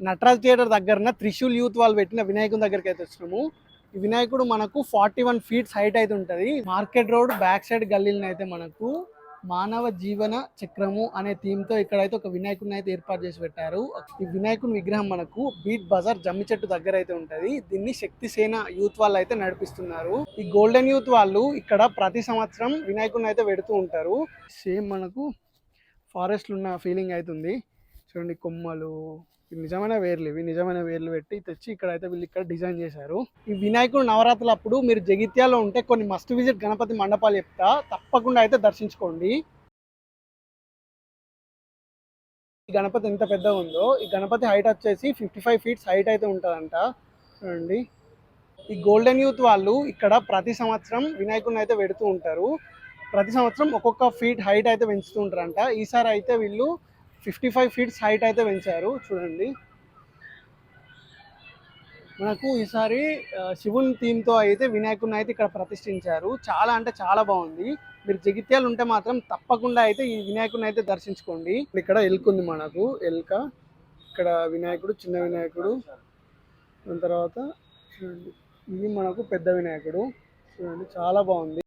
Nataraj theatre దగ్గరన Trishul youth వాళ్ళు పెట్టిన వినాయకుని దగ్గరికి అయితే వచ్చినాము. ఈ వినాయకుడు మనకు ఫార్టీ వన్ ఫీట్స్ హైట్ అయితే ఉంటుంది. మార్కెట్ రోడ్ బ్యాక్ సైడ్ గల్లీలను అయితే మనకు మానవ జీవన చక్రము అనే థీమ్తో ఇక్కడైతే ఒక వినాయకుడిని అయితే ఏర్పాటు చేసి పెట్టారు. ఈ వినాయకుని విగ్రహం మనకు బీట్ బజార్ జమ్మి చెట్టు దగ్గర అయితే ఉంటది. దీన్ని శక్తి సేన యూత్ వాళ్ళు అయితే నడిపిస్తున్నారు. ఈ గోల్డెన్ యూత్ వాళ్ళు ఇక్కడ ప్రతి సంవత్సరం వినాయకుడిని అయితే పెడుతూ ఉంటారు. సేమ్ మనకు ఫారెస్ట్లు ఉన్న ఫీలింగ్ అవుతుంది చూడండి కొమ్మలు. ఇవి నిజమైన వేర్లు ఇవి నిజమైన వేర్లు పెట్టి తెచ్చి ఇక్కడ అయితే వీళ్ళు ఇక్కడ డిజైన్ చేశారు. ఈ వినాయకుడు నవరాత్రులు అప్పుడు మీరు జగిత్యాలో ఉంటే కొన్ని మస్ట్ విజిట్ గణపతి మండపాలు చెప్తా. తప్పకుండా అయితే దర్శించుకోండి. ఈ గణపతి ఎంత పెద్దగా ఉందో ఈ గణపతి హైట్ వచ్చేసి ఫిఫ్టీ ఫైవ్ ఫీట్స్ హైట్ అయితే ఉంటుందంట. చూడండి. ఈ గోల్డెన్ యూత్ వాళ్ళు ఇక్కడ ప్రతి సంవత్సరం వినాయకుడిని అయితే పెడుతూ ఉంటారు. ప్రతి సంవత్సరం ఒక్కొక్క ఫీట్ హైట్ అయితే పెంచుతూ ఉంటారంట. ఈసారి అయితే వీళ్ళు ఫిఫ్టీ ఫైవ్ ఫీట్స్ హైట్ అయితే పెంచారు చూడండి. మనకు ఈసారి శివుని థీమ్తో అయితే వినాయకుడిని అయితే ఇక్కడ ప్రతిష్ఠించారు. చాలా అంటే చాలా బాగుంది. మీరు జగిత్యాలు ఉంటే మాత్రం తప్పకుండా అయితే ఈ వినాయకుడిని అయితే దర్శించుకోండి. ఇక్కడ ఎల్క్ ఉంది మనకు ఎల్క. ఇక్కడ వినాయకుడు చిన్న వినాయకుడు. దాని తర్వాత చూడండి ఇది మనకు పెద్ద వినాయకుడు. చూడండి చాలా బాగుంది.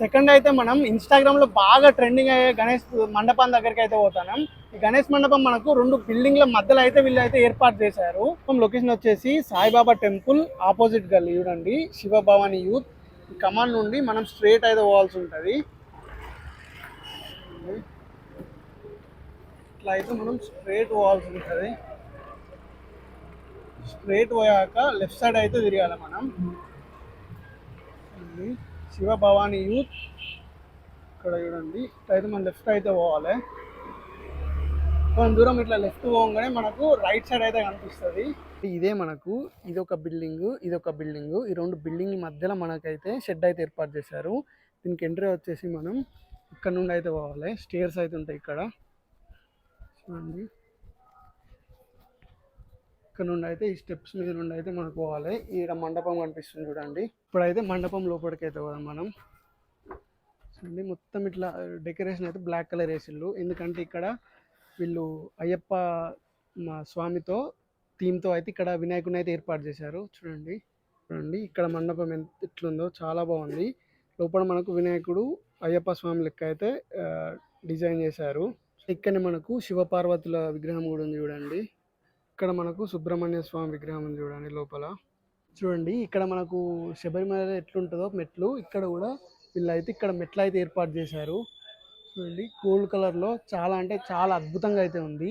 సెకండ్ అయితే మనం ఇన్స్టాగ్రామ్లో బాగా ట్రెండింగ్ అయ్యే గణేష్ మండపం దగ్గరికి అయితే పోతాం ఈ గణేష్ మండపం మనకు రెండు బిల్డింగ్ల మధ్యలో అయితే వీళ్ళు అయితే ఏర్పాటు చేశారు. లొకేషన్ వచ్చేసి సాయిబాబా టెంపుల్ ఆపోజిట్ గల్లీ చూడండి. శివభవాని యూత్ కమాండ్ నుండి మనం స్ట్రేట్ అయితే పోవాల్సి ఉంటుంది. ఇట్లా అయితే మనం స్ట్రేట్ పోవాల్సి ఉంటుంది. స్ట్రేట్ పోయాక లెఫ్ట్ సైడ్ అయితే తిరగాలి మనం. ఇది శివ యూత్. ఇక్కడ చూడండి. ఇట్లయితే మనం లెఫ్ట్ అయితే పోవాలి. కొంచెం దూరం ఇట్లా లెఫ్ట్ పోగానే మనకు రైట్ సైడ్ అయితే కనిపిస్తుంది. ఇదే మనకు ఇది ఒక బిల్డింగ్ ఇది ఒక బిల్డింగ్. ఈ రెండు బిల్డింగ్ మధ్యలో మనకైతే షెడ్ అయితే ఏర్పాటు చేశారు. దీనికి ఎంట్రీ వచ్చేసి మనం ఇక్కడ నుండి అయితే పోవాలి. స్టేర్స్ అయితే ఉంటాయి ఇక్కడ. చూడండి. ఇక్కడ నుండి అయితే ఈ స్టెప్స్ మీద నుండి అయితే మనకు పోవాలి. ఈడ మండపం కనిపిస్తుంది చూడండి. ఇప్పుడైతే మండపం లోపలికి అయితే పోదాం మనం. చూడండి మొత్తం ఇట్లా డెకరేషన్ అయితే బ్లాక్ కలర్ వేసిళ్ళు. ఎందుకంటే ఇక్కడ వీళ్ళు అయ్యప్ప మా స్వామితో థీమ్తో అయితే ఇక్కడ వినాయకుని అయితే ఏర్పాటు చేశారు. చూడండి చూడండి ఇక్కడ మండపం ఎంత ఎట్లుందో చాలా బాగుంది. లోపల మనకు వినాయకుడు అయ్యప్ప స్వామి లెక్క అయితే డిజైన్ చేశారు. ఇక్కడనే మనకు శివపార్వతుల విగ్రహం కూడా ఉంది చూడండి. ఇక్కడ మనకు సుబ్రహ్మణ్య స్వామి విగ్రహం ఉంది చూడండి లోపల. చూడండి ఇక్కడ మనకు శబరిమల ఎట్లుంటుందో మెట్లు ఇక్కడ కూడా వీళ్ళైతే ఇక్కడ మెట్లు అయితే ఏర్పాటు చేశారు. చూడండి గోల్డ్ కలర్లో చాలా అంటే చాలా అద్భుతంగా అయితే ఉంది.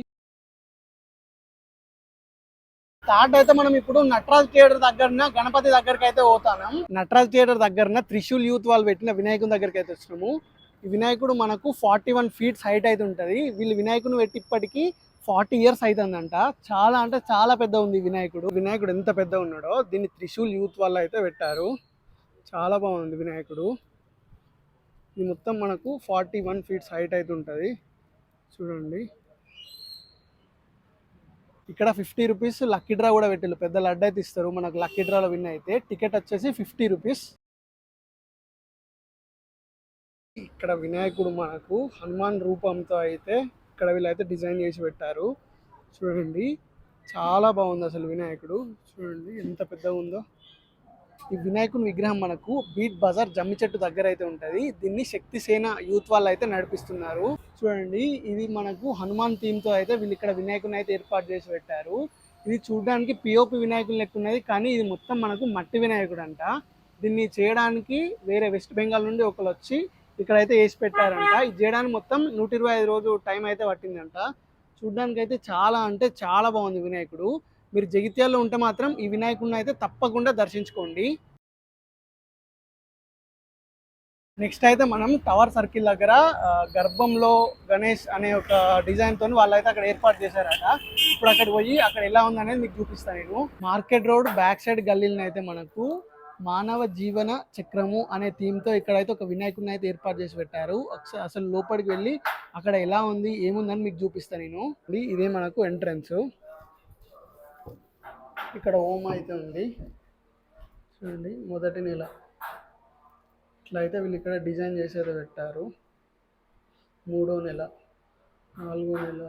స్టార్ట్ అయితే మనం ఇప్పుడు నటరాజ్ థియేటర్ దగ్గరన గణపతి దగ్గరకి అయితే పోతాం నటరాజ్ థియేటర్ దగ్గరన త్రిశూల్ యూత్ వాళ్ళు పెట్టిన వినాయకుని దగ్గరికి అయితే వచ్చినాము. ఈ వినాయకుడు మనకు ఫార్టీ వన్ ఫీట్స్ హైట్ అయితే ఉంటుంది. వీళ్ళు వినాయకుని పెట్టి ఇప్పటికీ ఫార్టీ ఇయర్స్ అవుతుందంట చాలా అంటే చాలా పెద్ద ఉంది వినాయకుడు. వినాయకుడు ఎంత పెద్ద ఉన్నాడో దీన్ని త్రిశూల్ యూత్ వాళ్ళు అయితే పెట్టారు. చాలా బాగుంది వినాయకుడు. ఇది మొత్తం మనకు ఫార్టీ వన్ ఫీట్స్ హైట్ అయితే ఉంటుంది. చూడండి. ఇక్కడ ఫిఫ్టీ రూపీస్ లక్కీ డ్రా కూడా పెట్టారు పెద్ద లడ్డు అయితే ఇస్తారు. మనకు లక్కీ డ్రాలో విన్ అయితే టికెట్ వచ్చేసి ఫిఫ్టీ రూపీస్. ఇక్కడ వినాయకుడు మనకు హనుమాన్ రూపంతో అయితే ఇక్కడ వీళ్ళైతే డిజైన్ చేసి పెట్టారు. చూడండి చాలా బాగుంది అసలు వినాయకుడు. చూడండి ఎంత పెద్దగా ఉందో. ఈ వినాయకుని విగ్రహం మనకు బీట్ బజార్ జమ్మి చెట్టు దగ్గర అయితే ఉంటుంది. దీన్ని శక్తి సేన యూత్ వాళ్ళు అయితే నడిపిస్తున్నారు. చూడండి ఇది మనకు హనుమాన్ థీమ్తో అయితే వీళ్ళు ఇక్కడ వినాయకుని అయితే ఏర్పాటు చేసి పెట్టారు. ఇది చూడడానికి పిఓపి వినాయకుని లెక్క ఉన్నది కానీ ఇది మొత్తం మనకు మట్టి వినాయకుడు అంట. దీన్ని చేయడానికి వేరే వెస్ట్ బెంగాల్ నుండి ఒకరు వచ్చి ఇక్కడైతే వేసి పెట్టారంట. ఇది చేయడానికి మొత్తం నూట ఇరవై ఐదు రోజు టైం అయితే పట్టిందంట. చూడడానికి అయితే చాలా అంటే చాలా బాగుంది వినాయకుడు. మీరు జగిత్యాల్లో ఉంటే మాత్రం ఈ వినాయకుడిని అయితే తప్పకుండా దర్శించుకోండి. నెక్స్ట్ అయితే మనం టవర్ సర్కిల్ దగ్గర గర్భంలో గణేష్ అనే ఒక డిజైన్ తోని వాళ్ళైతే అక్కడ ఏర్పాటు చేశారట. ఇప్పుడు అక్కడ పోయి అక్కడ ఎలా ఉందనేది మీకు చూపిస్తాను నేను. మార్కెట్ రోడ్ బ్యాక్ సైడ్ గల్లీలను అయితే మనకు మానవ జీవన చక్రము అనే థీమ్తో ఇక్కడైతే ఒక వినాయకుడిని అయితే ఏర్పాటు చేసి పెట్టారు. ఒకసారి అసలు లోపలికి వెళ్ళి అక్కడ ఎలా ఉంది ఏముందని మీకు చూపిస్తాను నేను. ఇదే మనకు ఎంట్రన్స్ ఇక్కడ ఓం అయితే ఉంది. చూడండి మొదటి నెల. ఇట్లా అయితే వీళ్ళు ఇక్కడ డిజైన్ చేసేది పెట్టారు. మూడో నెల. నాలుగో నెల.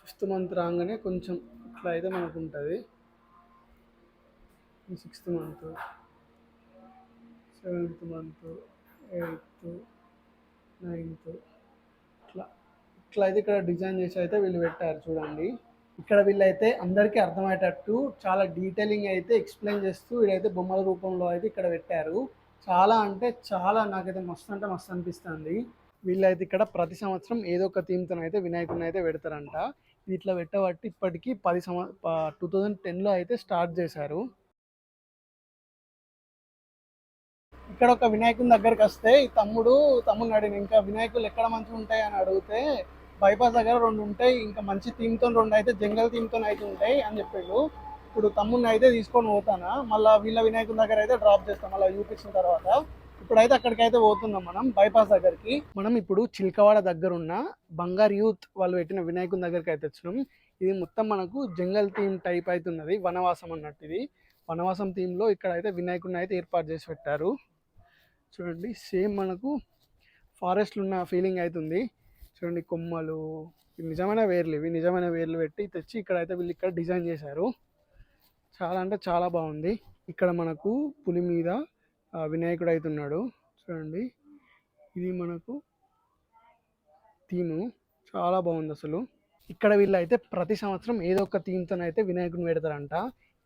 ఫిఫ్త్ మంత్ రాగానే కొంచెం ఇట్లా అయితే మనకు ఉంటుంది. Sixth month seventh month eighth ninth ఇట్లా. ఇట్లా అయితే ఇక్కడ డిజైన్ చేసి అయితే వీళ్ళు పెట్టారు చూడండి. ఇక్కడ వీళ్ళైతే అందరికీ అర్థమయ్యేటట్టు చాలా డీటెయిలింగ్ అయితే ఎక్స్ప్లెయిన్ చేస్తూ వీడైతే బొమ్మల రూపంలో అయితే ఇక్కడ పెట్టారు. చాలా అంటే చాలా నాకైతే మస్తు అంటే మస్తు అనిపిస్తుంది. వీళ్ళైతే ఇక్కడ ప్రతి సంవత్సరం ఏదో ఒక థీమ్తో అయితే వినాయకుడిని అయితే పెడతారంట. ఇది ఇట్లా పెట్టబట్టి ఇప్పటికీ పది సంవ టూ థౌజండ్ టెన్లో అయితే స్టార్ట్ చేశారు. ఇక్కడ ఒక వినాయకుని దగ్గరికి వస్తే ఈ తమ్ముడు తమ్ముడు అడిగిన ఇంకా వినాయకులు ఎక్కడ మంచిగా ఉంటాయి? అని అడిగితే బైపాస్ దగ్గర రెండు ఉంటాయి ఇంకా మంచి థీమ్తో రెండు అయితే జంగల్ థీమ్తో అయితే ఉంటాయి అని చెప్పిండు. ఇప్పుడు తమ్ముడిని అయితే తీసుకొని పోతానా? మళ్ళీ వీళ్ళ వినాయకుని దగ్గర అయితే డ్రాప్ చేస్తాం మళ్ళీ చూపించిన తర్వాత. ఇప్పుడైతే అక్కడికి అయితే పోతున్నాం మనం బైపాస్ దగ్గరికి. మనం ఇప్పుడు చిల్కవాడ దగ్గర ఉన్న బంగారు యూత్ వాళ్ళు పెట్టిన వినాయకుని దగ్గరికి అయితే వచ్చినాం. ఇది మొత్తం మనకు జంగల్ థీమ్ టైప్ అయితే ఉన్నది వనవాసం అన్నట్టు ఇది. వనవాసం థీమ్లో ఇక్కడ అయితే వినాయకుడిని అయితే ఏర్పాటు చేసి పెట్టారు. చూడండి సేమ్ మనకు ఫారెస్ట్లో ఉన్న ఫీలింగ్ అవుతుంది చూడండి కొమ్మలు నిజమైన వేర్లు ఇవి నిజమైన వేర్లు పెట్టి తెచ్చి ఇక్కడ అయితే వీళ్ళు ఇక్కడ డిజైన్ చేశారు. చాలా అంటే చాలా బాగుంది. ఇక్కడ మనకు పులి మీద వినాయకుడు అవుతున్నాడు చూడండి ఇది మనకు థీము. చాలా బాగుంది అసలు. ఇక్కడ వీళ్ళు అయితే ప్రతి సంవత్సరం ఏదో ఒక థీమ్తో అయితే వినాయకుడిని పెడతారంట.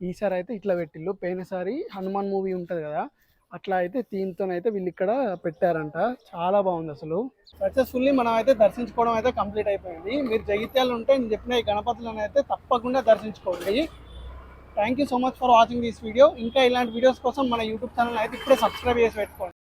ఈసారి అయితే ఇట్లా పెట్టిళ్ళు. పోయినసారి హనుమాన్ మూవీ ఉంటుంది కదా అట్లా అయితే థీమ్తో అయితే వీళ్ళు ఇక్కడ పెట్టారంట. చాలా బాగుంది అసలు. సక్సెస్ఫుల్లీ మనం అయితే దర్శించుకోవడం అయితే కంప్లీట్ అయిపోయింది. మీరు జగిత్యాలు ఉంటే నేను చెప్పిన ఈ గణపతులను అయితే తప్పకుండా దర్శించుకోండి. Thank you so much for watching this video ఇంకా ఇలాంటి వీడియోస్ కోసం మన యూట్యూబ్ ఛానల్ అయితే ఇప్పుడే సబ్స్క్రైబ్ చేసి పెట్టుకోండి.